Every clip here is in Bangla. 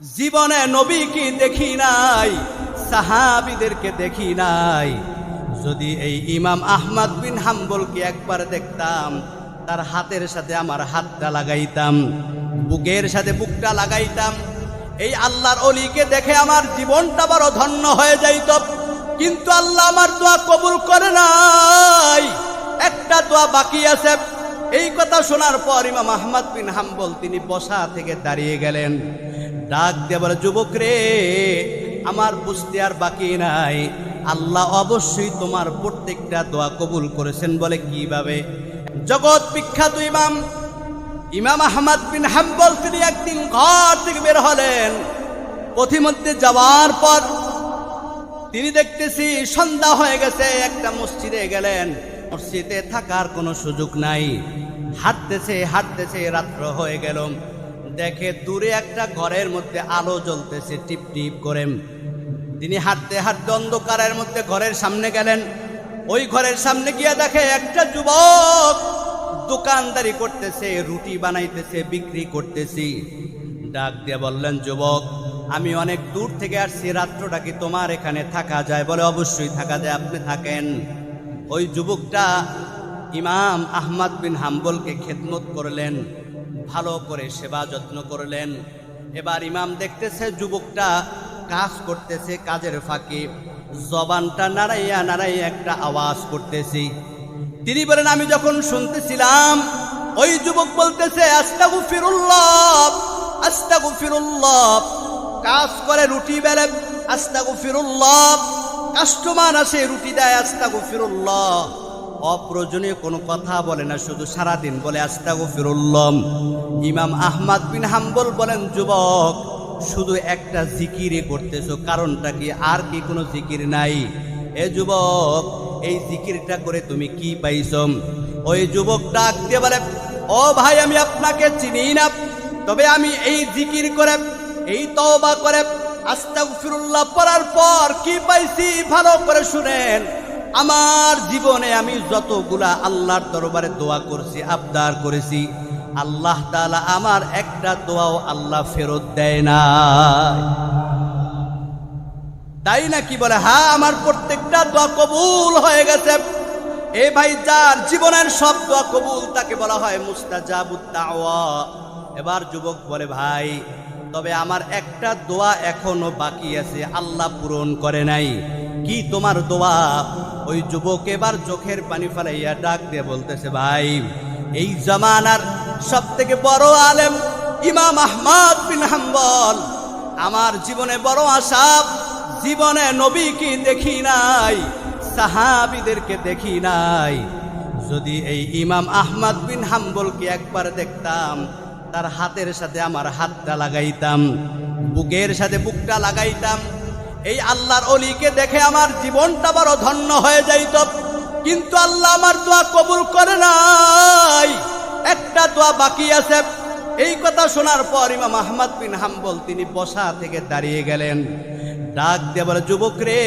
জীবনে নবীকে দেখি নাই, সাহাবিদেরকে দেখি নাই। যদি এই ইমাম আহমদ বিন হাম্বলকে একবার দেখতাম, তার হাতের সাথে আমার হাতটা লাগাইতাম, বুকের সাথে বুকটা লাগাইতাম, এই আল্লাহর অলিকে দেখে আমার জীবনটা বড় ধন্য হয়ে যাইত। কিন্তু আল্লাহ আমার দোয়া কবুল করে নাই। একটা দোয়া বাকি আছে। এই কথা শোনার পর ইমাম আহমদ বিন হাম্বল তিনি বসা থেকে দাঁড়িয়ে গেলেন। ডাক দিয়ে বলে, যুবক রে, আমার বুঝতে আর বাকি নাই। আল্লাহ অবশ্যই তোমার প্রত্যেকটা দোয়া কবুল করেছেন বলে কীভাবে? জগৎ বিখ্যাত ইমাম ইমাম আহমদ বিন হাম্বল তিনি একদিন ঘর থেকে বের হলেন। পথিমধ্যে যাওয়ার পর তিনি দেখতেছি সন্ধ্যা হয়ে গেছে, একটা মসজিদে গেলেন। মসজিদে থাকার কোনো সুযোগ নাই। হাঁটতেছে হাঁটতেছে, রাত্র হয়ে গেল। দেখে দূরে একটা ঘরের মধ্যে আলো জ্বলতেছে, টিপ টিপ করে। তিনি হাঁটতে হাঁটতে অন্ধকারের মধ্যে ঘরের সামনে গেলেন। ওই ঘরের সামনে গিয়ে দেখে একটা যুবক দোকানদারি করতেছে, রুটি বানাইতেছে, বিক্রি করতেছি। ডাক দিয়ে বললেন, যুবক, আমি অনেক দূর থেকে আসছি, রাত্রটা কি তোমার এখানে থাকা যায়? বলে, অবশ্যই থাকা যায়, আপনি থাকেন। ওই যুবকটা ইমাম আহমদ বিন হাম্বলকে খেদমত করলেন, ভালো করে সেবা যত্ন করলেন। এবার ইমাম দেখতেছে যুবকটা কাজ করতেছে কাজের ফাঁকে, জবানটা নাড়াইয়া নাড়াইয়া একটা আওয়াজ করতেছি। তিনি বলেন, আমি যখন শুনতেছিলাম, ওই যুবক বলতেছে আস্তাগু ফিরুল্লাহ আস্তাগু ফিরুল্লাহ কাজ করে রুটি বেলে আস্তাগু ফিরুল্লাহ কাস্টমার আসে রুটি দেয় আস্তাগু ফিরুল্লাহ অপ্রয়োজনীয় কোনো কথা বলে না, শুধু সারাদিন বলে আস্তাগু ফিরুল্লাহ ইমাম আহমদ বিন হাম্বল বলেন, যুবক, শুধু একটা জিকিরে করতেছো, কারণটা কি? আর কি কোনো জিকির নাই? এ যুবক, এই জিকিরটা করে তুমি কি পাইছ? ওই যুবক ডাক দিয়ে বলে, ও ভাই, আমি আপনাকে চিনি না, তবে আমি এই জিকির করে, এই তওবা করে আস্তাগফিরুল্লাহ পড়ার পর কি পাইছি? ভালো করে শুনেন। আমার জীবনে আমি যতগুলা আল্লাহর দরবারে দোয়া করছি, আবদার করেছি, আল্লাহ তাআলা আমার একটা দোয়াও আল্লাহ ফেরত দেয় না তাই না কি বলে হ্যাঁ আমার প্রত্যেকটা দোয়া কবুল হয়ে গেছে। এ ভাই, যার জীবনের সব দোয়া কবুল, তাকে বলা হয় মুস্তাজাবুত দাওয়া। এবার যুবক বলে, ভাই, তবে আমার একটা দোয়া এখনও বাকি আছে, আল্লাহ পূরণ করে নাই। কি তোমার দোয়া? ওই যুবক এবার চোখের পানি ফেলাইয়া ডাক দিয়ে বলতেছে, ভাই, এই জামানার সব থেকে বড় আলেম ইমাম আহমদ বিন হাম্বল। আমার জীবনে বড় আশা জীবনে নবীকে দেখি নাই, সাহাবিদেরকে দেখি নাই। যদি এই ইমাম আহমদ বিন হাম্বলকে একবার দেখতাম, তার হাতের সাথে আমার হাতটা লাগাইতাম, বুকের সাথে বুকটা লাগাইতাম এই আল্লাহর অলিকে দেখে আমার জীবনটা বড় ধন্য হয়ে যাইত। কিন্তু আল্লাহ আমার দোয়া কবুল করে নাই। একটা দোয়া বাকি আছে। এই কথা শোনার পর ইমাম আহমদ বিন হাম্বল তিনি বসা থেকে দাঁড়িয়ে গেলেন। ডাক দিয়ে বলে, যুবক রে,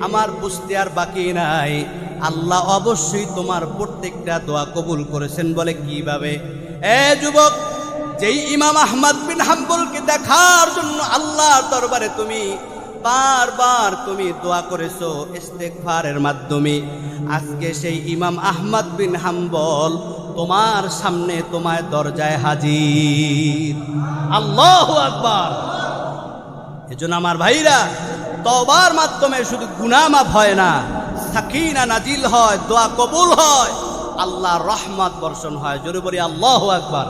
আমার বুঝতে আর বাকি নাই। আল্লাহ অবশ্যই তোমার প্রত্যেকটা দোয়া কবুল করেছেন বলে কীভাবে? এ যুবক, যেই ইমাম আহমদ বিন হাম্বলকে দেখার জন্য আল্লাহর দরবারে তুমি বারবার তুমি দোয়া করেছ ইস্তেগফারের মাধ্যমে। আজকে সেই ইমাম আহমদ বিন হাম্বল তোমার সামনে তোমার দরজায় হাজির। আল্লাহু আকবার। এজন্য আমার ভাইরা তবার মাধ্যমে শুধু গুনামাফ হয় না, সাকিনা নাজিল হয়, দোয়া কবুল হয় আল্লাহ রহমত বর্ষণ হয়। জোরে বলি আল্লাহ একবার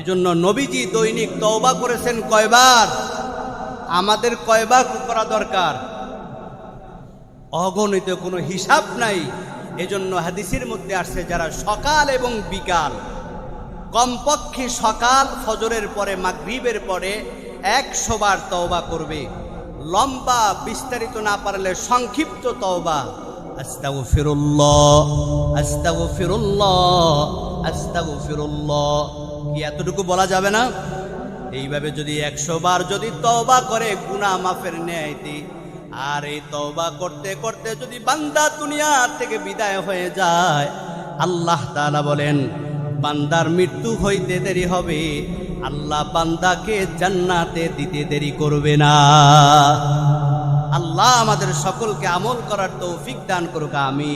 এজন্য নবীজি দৈনিক তওবা করেছেন কয়বার? আমাদের কয়বার করা দরকার। অগণিত কোনো হিসাব নাই। এজন্য হাদিসের মধ্যে আসছে যারা সকাল এবং বিকাল, কমপক্ষে সকাল ফজরের পরে, মাগরিবের পরে একশোবার তওবা করবে। লম্বা, বিস্তারিত না পারলে সংক্ষিপ্ত তওবা। আস্তাগু ফিরুল্লাহ আস্তাগু ফিরুল্লাহ আস্তাগু ফিরুল্লাহ কি এতটুকু বলা যাবে না? এইভাবে যদি একশো বার যদি তওবা করে, গুনাহ মাফের ন্যায়তি আর এই তওবা করতে করতে যদি বান্দা দুনিয়া থেকে বিদায় হয়ে যায়, আল্লাহ তাআলা বলেন, বান্দার মৃত্যু হইতে দেরি হবে। আল্লাহ বান্দাকে জান্নাতে দিতে দেরি করবে না। আল্লাহ আমাদের সকলকে আমল করার তৌফিক দান করুক আমি